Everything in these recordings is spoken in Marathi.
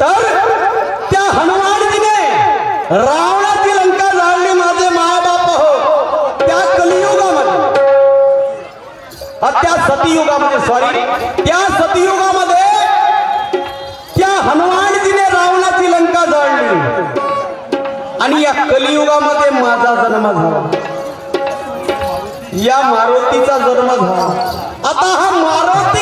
तर त्या हनुमानजीने रावणाची लंका जाळली माझे महाबाप हो. त्या कलियुगामध्ये. त्या सतयुगामध्ये सॉरी त्या सतयुगामध्ये त्या हनुमानजीने रावणाची लंका जाळली. आणि या कलियुगामध्ये माझा जन्म झाला. या मारुतीचा जन्म झाला. आता हा मारुती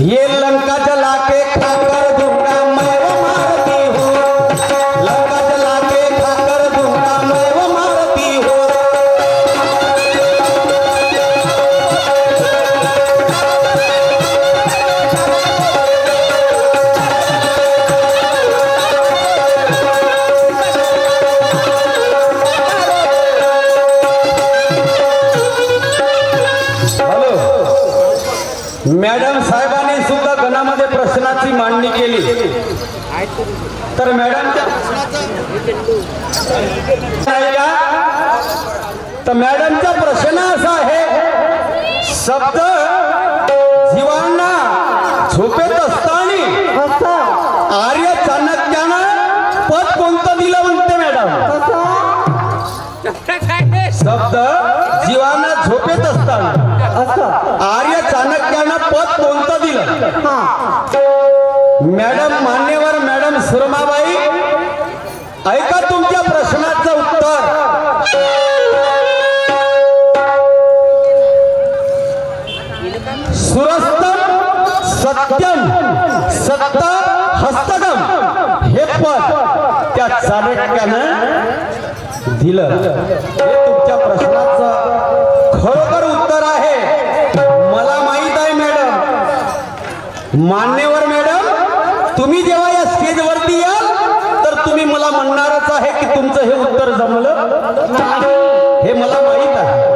ये लंका तर मॅडम तर मॅडमचा प्रश्न असा आहे शब्द जीवांना झोपेत असताना आर्य चाणक्यानं पद कोणतं दिलं म्हणते मॅडम शब्द जीवांना झोपेत असताना आर्य चाणक्यानं पद कोणतं दिलं? मॅडम मान्यवर मॅडम सुरमाबाई ऐका तुमच्या प्रश्नाचं उत्तर. सुरस्तम सत्यम सत्ता हस्तगम हे पद त्या चाणक्यानं दिलं. हे तुमच्या प्रश्नाचं खरोखर उत्तर आहे. मला माहीत आहे मॅडम. मान्यवर तुमचं हे उत्तर जमलं? हे मला माहीत आहे.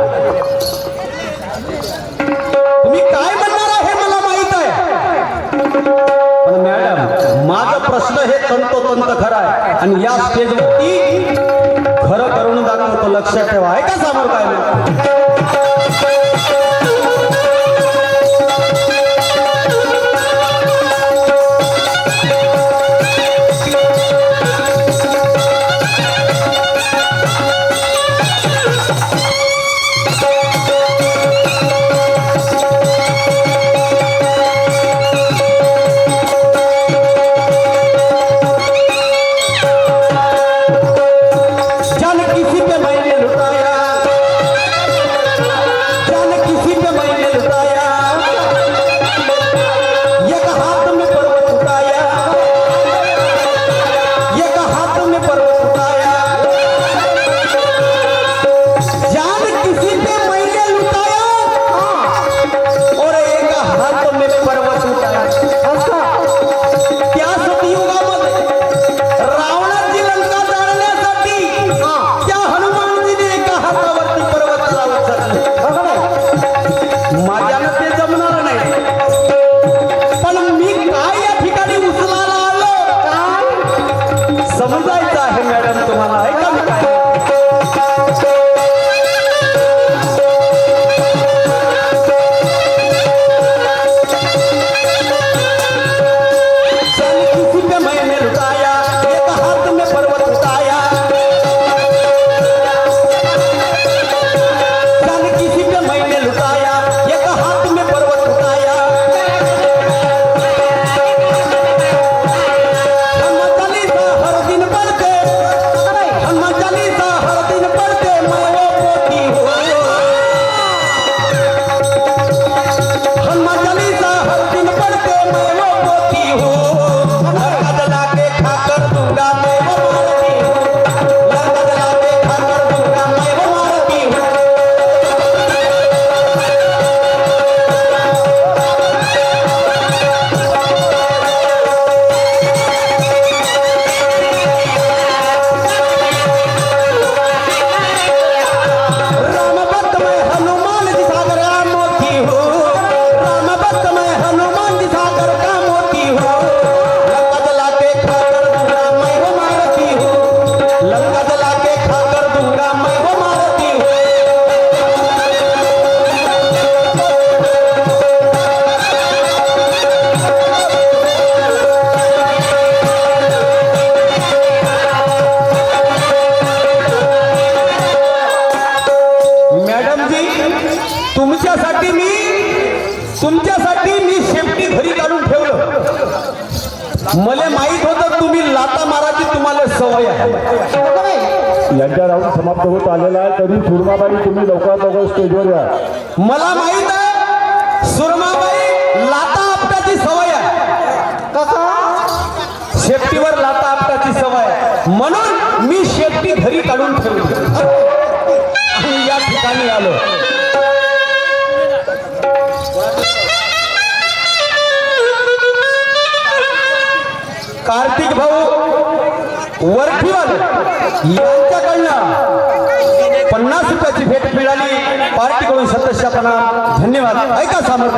तुम्ही काय म्हणणार आहे मला माहीत आहे? मॅडम माझा प्रश्न हे तंतोतंत खरा आहे. आणि या स्टेजवरती खरं करून दाखवतो. लक्षात ठेवा. आहे का समोर काय होती हो तुमच्यासाठी मी शेपटी घरी घालून ठेवलं. मला माहीत होतं तुम्ही लाता माराची तुम्हाला सवय आहे. यांच्या राऊंड समाप्त होत आलेला आहे. तरी सुरमाबाई तुम्ही लवकरात लवकर स्टेजवर या. मला माहीत आहे सुरमाबाई लाता आपटाची सवय आहे. कसा? शेपटीवर लाता आपटाची सवय म्हणून मी शेपटी घरी काढून ठेवली. या ठिकाणी आलो. कार्तिक भाऊ वरठीवाल यांच्याकडनं पन्नास रुपयाची भेट मिळाली. पार्टीकडून सदस्यापणा. धन्यवाद. ऐका सामोर